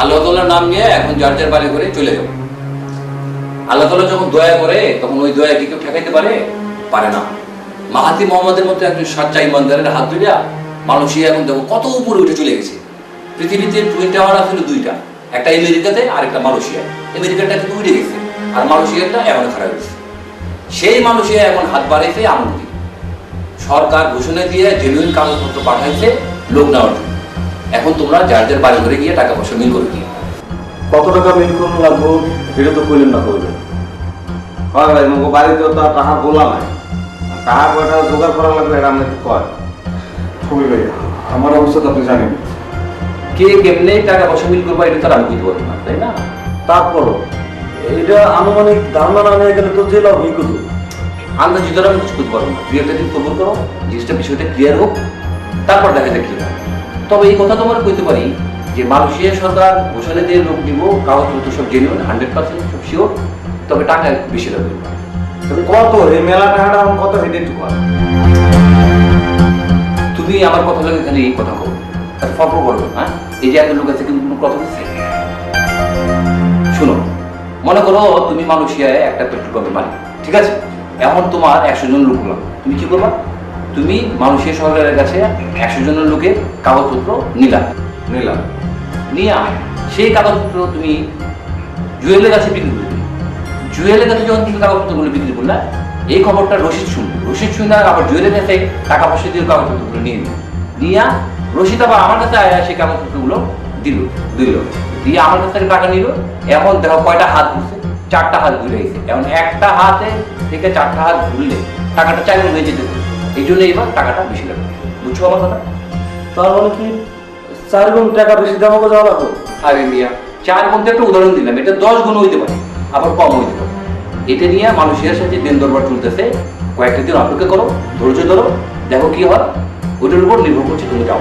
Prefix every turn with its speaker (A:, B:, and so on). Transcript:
A: আল্লাহ নাম নিয়ে এখন যার যার বাড়ি করে চলে আল্লাহ যখন দয়া করে, তখন ওই দয়া কি কেউ ঠেকাইতে পারে? পারে না। মাহাতি মোহাম্মদের একজন ইমানদারের হাত দুইটা এখন দেখো, কত উপরে উঠে চলে গেছে। পৃথিবীতে টুইন টাওয়ার আসলে দুইটা। একটা আমেরিকাতে আর একটা মালয়েশিয়ায়। আমেরিকাটা কিন্তু উঠে গেছে। আর মালয়েশিয়াটা খারাপ সেই মানুষে এখন হাত বাড়াইছে আমন্ত্রী সরকার ঘোষণা দিয়ে জেনুইন কাগজপত্র পাঠাইছে লোক নেওয়ার জন্য। এখন তোমরা যার যার বাড়ি ঘরে গিয়ে টাকা পয়সা মিল করে দিয়ে
B: কত টাকা মিল করুন লাগবো এটা তো কইলেন না করবেন
C: হয় ভাই মুখ বাড়িতে তো টাকা বলা নাই। টাকা কয়টা জোগাড় করা লাগবে এটা আমি একটু কয়।
B: ছবি ভাইয়া আমার অবস্থা তো আপনি জানেন।
A: কে কেমনে টাকা পয়সা মিল করব এটা তার আমি বুঝতে পারব না তাই না?
B: তারপরও এটা আনুমানিক ধারণা না নিয়ে গেলে তো জেলা হই কত
A: আন্দাজ ধরে আমি কিছু করতে পারব না। দুই একটা দিন কবুল করো জিনিসটা বিষয়টা ক্লিয়ার হোক তারপর দেখা যাক কি হয়। তবে এই কথা তোমার কইতে পারি যে মালয়েশিয়া সরকার ঘোষণা দিয়ে লোক দিব কাগজপত্র সব জেনুইন হান্ড্রেড পার্সেন্ট সব শিওর তবে টাকা একটু বেশি লাগবে।
C: তবে কত এই মেলা টাকাটা এখন কত হেঁটে একটু
A: তুমি আমার কথা লাগে খালি এই কথা কো আর ফর্ম করো হ্যাঁ? এই যে এত লোক আছে কিন্তু কোনো কথা দিচ্ছে শুনো মনে করো তুমি মালয়েশিয়ায় একটা পেট্রোল পাম্পের মালিক ঠিক আছে? এখন তোমার একশো জন লোক লাগবে তুমি কি করবা? তুমি মানুষের সরকারের কাছে একশো জনের লোকের কাগজপত্র নিলাম
C: নিলাম
A: নিয়ে আয়। সেই কাগজপত্র তুমি জুয়েলের কাছে বিক্রি করবে। জুয়েলের কাছে যখন তুমি কাগজপত্রগুলো বিক্রি করলে এই খবরটা রশিদ শুনবে। রশিদ শুনে আবার জুয়েলের কাছে টাকা পয়সা দিয়ে কাগজপত্রগুলো নিয়ে নিল নিয়ে রশিদ আবার আমার কাছে আয়া সেই কাগজপত্রগুলো দিল। দিল। দিয়ে আমার কাছ থেকে টাকা নিল। এখন দেখো কয়টা হাত ঘুরছে। চারটা হাত ঘুরে গেছে। এখন একটা হাতে থেকে চারটা হাত ঘুরলে টাকাটা চাইলে হয়ে যেতে এই জন্য এবার টাকাটা বেশি লাগবে। বুঝছ আমার কথা?
B: তার মানে কি? চার গুণ টাকা বেশি দাম হবে যাওয়া লাগবে
A: আরে মিয়া চার গুণতে একটা উদাহরণ দিলাম এটা দশ গুণ হইতে পারে আবার কম হইতে পারে। এটা নিয়ে মানুষের সাথে দিন দরবার চলতেছে কয়েকটা দিন অপেক্ষা করো ধৈর্য ধরো দেখো কি হয় ওটার উপর নির্ভর করছে তুমি যাও।